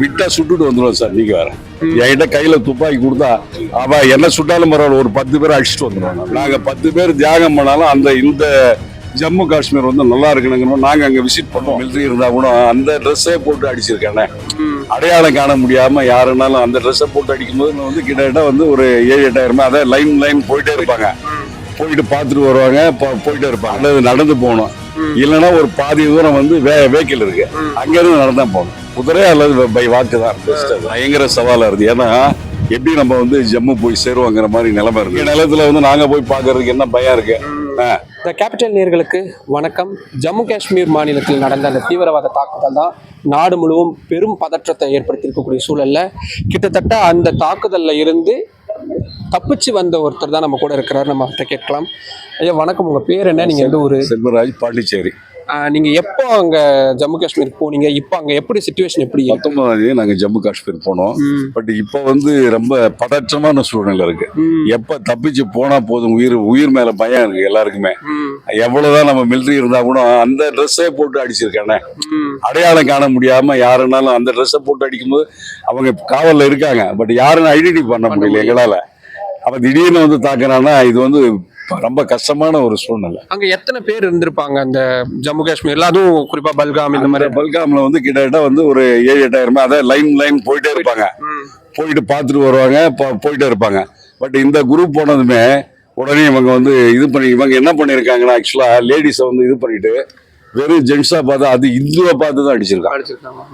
விட்டா சுட்டுட்டு வந்துடுவோம் சார் நீங்க வேற. என்கிட்ட கையில துப்பாக்கி கொடுத்தா அவ என்ன சுட்டாலும் பரவாயில்ல ஒரு பத்து பேர் அடிச்சுட்டு வந்துடுவாங்க நாங்க பத்து பேர் தியாகம் பண்ணாலும் அந்த இந்த ஜம்மு காஷ்மீர் வந்து நல்லா இருக்கணுங்கன்னு நாங்க அங்க விசிட் பண்ணுவோம் மிலிட்ரி இருந்தா கூட அந்த ட்ரெஸ்ஸே போட்டு அடிச்சிருக்கானே. அடையாளம் காண முடியாம யாருனாலும் அந்த ட்ரெஸ்ஸை போட்டு அடிக்கும்போது நான் வந்து கிட்டத்தட்ட வந்து ஒரு ஏழு எட்டாயிரமா அதான் லைன் லைன் போயிட்டே இருப்பாங்க. போயிட்டு பார்த்துட்டு வருவாங்க போயிட்டே இருப்பாங்க. நடந்து போகணும். இல்லைன்னா ஒரு பாதி தூரம் வந்து வே வேக்கில் இருக்கு. அங்க இருந்து நடந்தா போகணும். குதிரை அல்லது பை வாக்கு தான் பயங்கர சவாலா இருக்கு. ஏன்னா எப்படி நம்ம வந்து ஜம்மு போய் சேருவோங்கிற மாதிரி நிலைமை இருக்கு. இந்த நிலத்துல வந்து நாங்க போய் பார்க்கறதுக்கு என்ன பயம் இருக்கு? ஆ. த கேபிட்டல் நேர்களுக்கு வணக்கம். ஜம்மு காஷ்மீர் மாநிலத்தில் நடந்த அந்த தீவிரவாத தாக்குதல் தான் நாடு முழுவதும் பெரும் பதற்றத்தை ஏற்படுத்தியிருக்கக்கூடிய சூழல்ல கிட்டத்தட்ட அந்த தாக்குதல்ல இருந்து தப்பிச்சு வந்த ஒருத்தர் தான் நம்ம கூட இருக்கிறார். நம்ம அவர்கிட்ட கேட்கலாம். ஐயா வணக்கம். உங்க பேர் என்ன? நீங்க எந்த ஊரு? செல்வராஜ் பாண்டிச்சேரி. ஆஹ் நீங்க எப்போ அங்க ஜம்மு காஷ்மீருக்கு போனீங்க? இப்போ அங்க எப்படி சுச்சுவேஷன் எப்படி? பத்தொன்பதாம் தேதி நாங்க ஜம்மு காஷ்மீர் போனோம். பட் இப்போ வந்து ரொம்ப பதற்றமான சூழ்நிலை இருக்கு. எப்ப தப்பிச்சு போனா போதும்? உயிர் உயிர் மேல பயம் இருக்கு எல்லாருக்குமே. ம், எவ்வளவுதான் நம்ம மிலிட்ரி இருந்தா கூட அந்த ட்ரெஸ்ஸே போட்டு அடிச்சிருக்கானே. அடையாளம் காண முடியாம யாருனாலும் அந்த ட்ரெஸ்ஸை போட்டு அடிக்கும்போது அவங்க காவல்ல இருக்காங்க. பட் யாருன்னு ஐடென்டி பண்ண முடியல. எங்களால. அப்ப திடீர்னு வந்து தாக்குறான்னா இது வந்து ரொம்ப கஷ்டமான ஒரு சூழ்நிலை. அங்க எத்தனை பேர் இருந்திருப்பாங்க அந்த ஜம்மு காஷ்மீர்ல அதுவும் குறிப்பா பல்காம் இந்த மாதிரி? பல்காம்ல வந்து கிட்டத்தட்ட வந்து ஒரு ஏழு எட்டாயிரமா அதான் லைன் லைன் போயிட்டே இருப்பாங்க. போயிட்டு பார்த்துட்டு வருவாங்க போயிட்டே இருப்பாங்க. பட் இந்த குரூப் போனதுமே உடனே இவங்க வந்து இது பண்ணி இவங்க என்ன பண்ணியிருக்காங்கன்னா ஆக்சுவலா லேடிஸை வந்து இது பண்ணிட்டு வெறும் ஜென்ஸா பார்த்து அது இந்துவை பார்த்து தான் அடிச்சிருக்காங்க.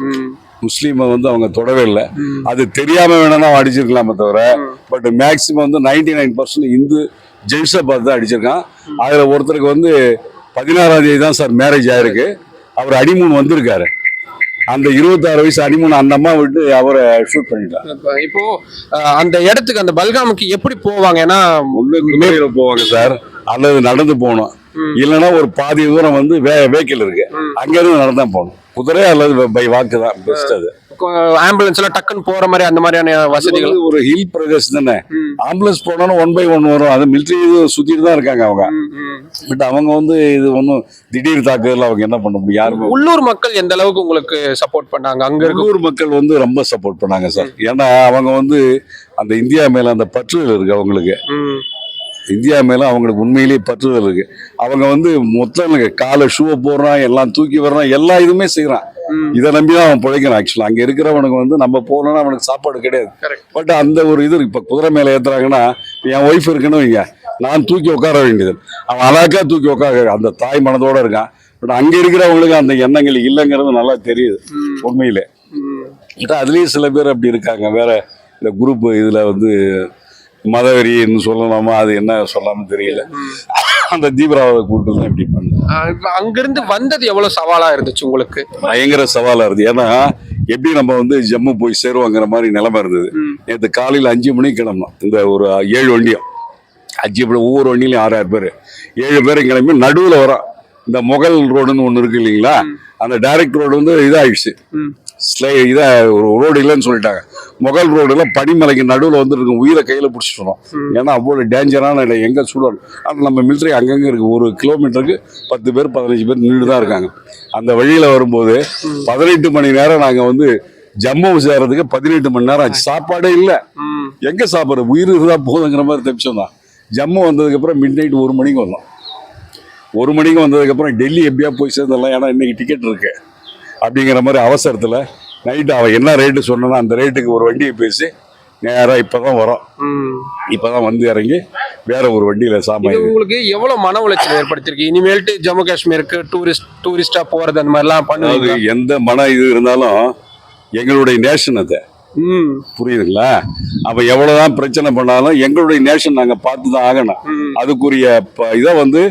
முஸ்லீமை வந்து அவங்க தொடவே இல்லை. அது தெரியாம வேணா அடிச்சிருக்கலாமே தவிர பட் மேக்சிமம் வந்து நைன்டி நைன் பர்சன்ட் இந்து ஜென்ஸை பார்த்து தான் அடிச்சிருக்கான். அதுல ஒருத்தருக்கு வந்து பதினாறாம் தேதி தான் சார் மேரேஜ் ஆயிருக்கு. அவர் அடிமூன் வந்திருக்காரு. அந்த இருபத்தாறு வயசு அடிமூன் அந்த அம்மா விட்டு அவரை ஷூட் பண்ணிட்டாங்க இப்ப அந்த இடத்துக்கு அந்த பல்காமுக்கு எப்படி போவாங்க? ஏன்னா போவாங்க சார். அல்லது நடந்து போகணும். இல்லைன்னா ஒரு பாதி தூரம் வந்து வே வேக்கில் இருக்கு. ம். அங்க இருந்து நடந்தா போகணும். குதிரை அல்லது பை வாக்கு தான் பெஸ்ட் அது. ஆம்புலன்ஸ் எல்லாம் டக்குன்னு போற மாதிரி அந்த மாதிரியான வசதிகள்? ஒரு ஹில் பிரதேசம் தானே. ஆம்புலன்ஸ் போனாலும் ஒன் பை ஒன் வரும். அது மிலிட்ரி இது சுத்திட்டு தான் இருக்காங்க அவங்க. பட் அவங்க வந்து இது ஒன்றும் திடீர் தாக்குதல் அவங்க என்ன பண்ண முடியும்? யாருமே உள்ளூர் மக்கள் எந்த அளவுக்கு உங்களுக்கு சப்போர்ட் பண்ணாங்க? அங்க உள்ளூர் மக்கள் வந்து ரொம்ப சப்போர்ட் பண்ணாங்க சார் ஏன்னா அவங்க வந்து அந்த இந்தியா மேல அந்த பற்றுதல் இருக்கு அவங்களுக்கு. இந்தியா மேல அவங்களுக்கு உண்மையிலேயே பற்றுதல் இருக்கு. அவங்க வந்து மொத்தம் காலை ஷூவை போடுறான் எல்லாம் தூக்கி வர்றான் எல்லா இதுவுமே செய்யறான் ம். இதை நம்பி தான் அவன் பிழைக்கிறான் ஆக்சுவலா அங்க இருக்கிறவனுக்கு வந்து நம்ம போனோம்னா அவனுக்கு சாப்பாடு கிடையாது. பட் அந்த ஒரு இது. இப்ப குதிரை மேல ஏத்துறாங்கன்னா இப்ப என் ஒய்ஃப் இருக்குன்னு வைங்க. நான் தூக்கி உட்கார வேண்டியது. அவன் அழகா தூக்கி உட்கார அந்த தாய் மனதோட இருக்கான். பட் அங்க இருக்கிறவங்களுக்கு அந்த எண்ணங்கள் இல்லைங்கிறது நல்லா தெரியுது உண்மையிலே. அதுலயும் சில பேர் அப்படி இருக்காங்க. வேற இந்த குரூப் இதுல வந்து மதவெறின்னு சொல்லலாமா அது என்ன சொல்லாம தெரியல. அந்த தீவிரவாத கூட்டம் தான் இப்படி பண்ணு அங்கிருந்து வந்தது எவ்வளவு சவாலா இருந்துச்சு உங்களுக்கு? பயங்கர சவாலா இருந்தது ஏன்னா எப்படி நம்ம வந்து ஜம்மு போய் சேருவோங்கிற மாதிரி நிலைமை இருந்தது. நேற்று காலையில் அஞ்சு மணிக்கு கிளம்பணும் இந்த ஒரு ஏழு வண்டியும். அஞ்சு மணி ஒவ்வொரு வண்டியிலையும் ஆறாயிரம் பேர். ஏழு பேரும் கிளம்பி நடுவில் வரோம். இந்த முகல் ரோடுன்னு ஒன்று இருக்கு இல்லைங்களா? அந்த டைரக்ட் ரோடு வந்து இதாகிடுச்சு ஸ்லை இதை ஒரு ரோடு இல்லைன்னு சொல்லிட்டாங்க. முகல் ரோடுல பனிமலைக்கு நடுவில் வந்துருக்கும் உயிரை கையில் பிடிச்சிட்டோம் ஏன்னா அவ்வளோ டேஞ்சரான இடம் எங்கே சூழல்? ஆனால் நம்ம மிலிட்ரி அங்கங்கே இருக்கு. ஒரு கிலோமீட்டருக்கு பத்து பேர் பதினஞ்சு பேர் நின்று தான் இருக்காங்க. அந்த வழியில் வரும்போது பதினெட்டு மணி நேரம் நாங்கள் வந்து ஜம்மு சேர்றதுக்கு பதினெட்டு மணி நேரம் ஆச்சு. சாப்பாடே இல்லை. எங்கே சாப்பிட்றது உயிர் இருந்தால் போதுங்கிற மாதிரி தப்பிச்சோம் தான். ஜம்மு வந்ததுக்கப்புறம் மிட் நைட் ஒரு மணிக்கு வந்தோம். ஒரு மணிக்கு வந்ததுக்கப்புறம் டெல்லி எப்படியா போய் சேர்ந்துடலாம்? ஏன்னா இன்னைக்கு டிக்கெட் இருக்கு. அப்படிங்கிற மாதிரி அவசரத்தில் நைட்டு அவன் என்ன ரேட்டு சொன்னானோ அந்த ரேட்டுக்கு ஒரு வண்டியை பேசி நேராக இப்போ தான் வரோம். இப்போ தான் வந்து இறங்கி வேற ஒரு வண்டியில் சாமான் உங்களுக்கு எவ்வளவு மன உளைச்சல் ஏற்படுத்திருக்கு? இனிமேல்ட்டு ஜம்மு காஷ்மீருக்கு டூரிஸ்ட் டூரிஸ்டா போறது அந்த மாதிரிலாம் பண்ணுவீங்க எந்த மன இது இருந்தாலும் எங்களுடைய நேஷன் அது. ம், புரியுதுங்களா? அப்போ எவ்வளோதான் பிரச்சனை பண்ணாலும் எங்களுடைய நேஷன் நாங்கள் பார்த்து தான் ஆகணும். அதுக்குரிய இதை வந்து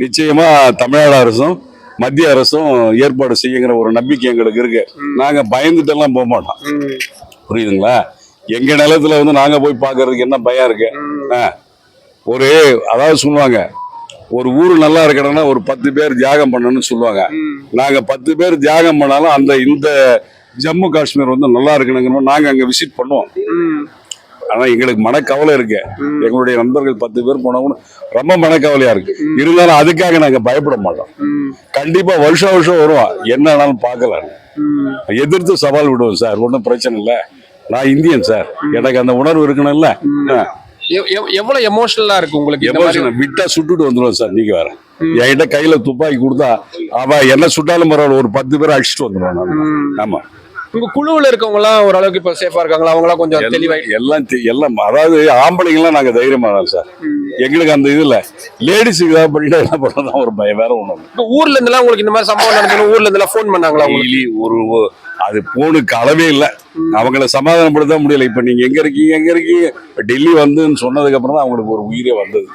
நிச்சயமா தமிழ்நாடு அரசும் மத்திய அரசும் ஏற்பாடு செய்யுங்கிற ஒரு நம்பிக்கை எங்களுக்கு இருக்கு. நாங்க பயந்துட்டெல்லாம் போக மாட்டோம். புரியுதுங்களா? எங்க நிலத்துல வந்து நாங்க போய் பார்க்கறதுக்கு என்ன பயம் இருக்கு. ஒரு அதாவது சொல்லுவாங்க ஒரு ஊர் நல்லா இருக்கணும்னா ஒரு பத்து பேர் தியாகம் பண்ணணும்னு சொல்லுவாங்க. நாங்க பத்து பேர் தியாகம் பண்ணாலும் அந்த இந்த ஜம்மு காஷ்மீர் வந்து நல்லா இருக்கணுங்கிறோம் நாங்க அங்க விசிட் பண்ணுவோம். ஆனா எங்களுக்கு மனக்கவலை இருக்கு. எங்களுடைய நண்பர்கள் பத்து பேர் போனவங்க ரொம்ப மனக்கவலையா இருக்கு. இருந்தாலும் அதுக்காக நாங்க பயப்பட மாட்டோம். கண்டிப்பா வருஷம் வருஷம் வருவோம் என்ன ஆனாலும் பார்க்கலாம் எதிர்த்து சவால் விடுவோம் சார். ஒன்றும் பிரச்சனை இல்லை. நான் இந்தியன் சார். எனக்கு அந்த உணர்வு இருக்கணும்ல. எவ்- எவ்- எவ்வளவு எமோஷனலா இருக்கு உங்களுக்கு இந்த மாதிரி? எமோஷன் விட்டா சுட்டுட்டு வந்துடுவோம் சார். நீங்க வேற. என்கிட்ட கையில துப்பாக்கி கொடுத்தா அவ என்ன சுட்டாலும் பரவாயில்ல. ஒரு பத்து பேரை அடிச்சுட்டு வந்துடுவேன் ஆமா. உங்க குழுவுல இருக்கவங்க எல்லாம் ஓரளவுக்கு இப்ப சேஃபா இருக்காங்களா? அவங்க எல்லாம் கொஞ்சம் தெளிவாய் எல்லாம் எல்லாம் அதாவது ஆம்பளைங்கெல்லாம் நாங்க தைரியமா தான் சார். எங்களுக்கு அந்த இது இல்ல லேடிஸுக்கு தான் பண்ணிட்டா என்ன பண்றதா ஒரு பயம் வேற இல்ல. இப்ப ஊர்ல இருந்து எல்லாம் உங்களுக்கு இந்த மாதிரி சம்பவம் நடந்தது ஊர்ல இருந்து எல்லாம் போன் பண்ணாங்களா உங்களுக்கு? ஒரு அது போனுக்கு அளவே இல்ல. அவங்கள சமாதானப்படுத்த முடியல. இப்ப நீங்க எங்க இருக்கீங்க எங்க இருக்கீங்க? டெல்லி வந்துன்னு சொன்னதுக்கு அப்புறம் தான் அவங்களுக்கு ஒரு உயிரே வந்தது.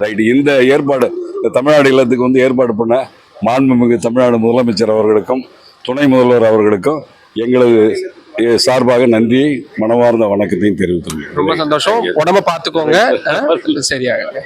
ரைட் இந்த ஏற்பாடு இந்த தமிழ்நாடு இல்லத்துக்கு வந்து ஏற்பாடு பண்ண மாண்புமிகு தமிழ்நாடு முதலமைச்சர் அவர்களுக்கும் துணை முதல்வர் அவர்களுக்கும் எங்களது சார்பாக நன்றியை மனமார்ந்த வணக்கத்தையும் தெரிவித்துள்ளேன் ரொம்ப சந்தோஷம். உடம்ப பாத்துக்கோங்க அஹ், சரியாக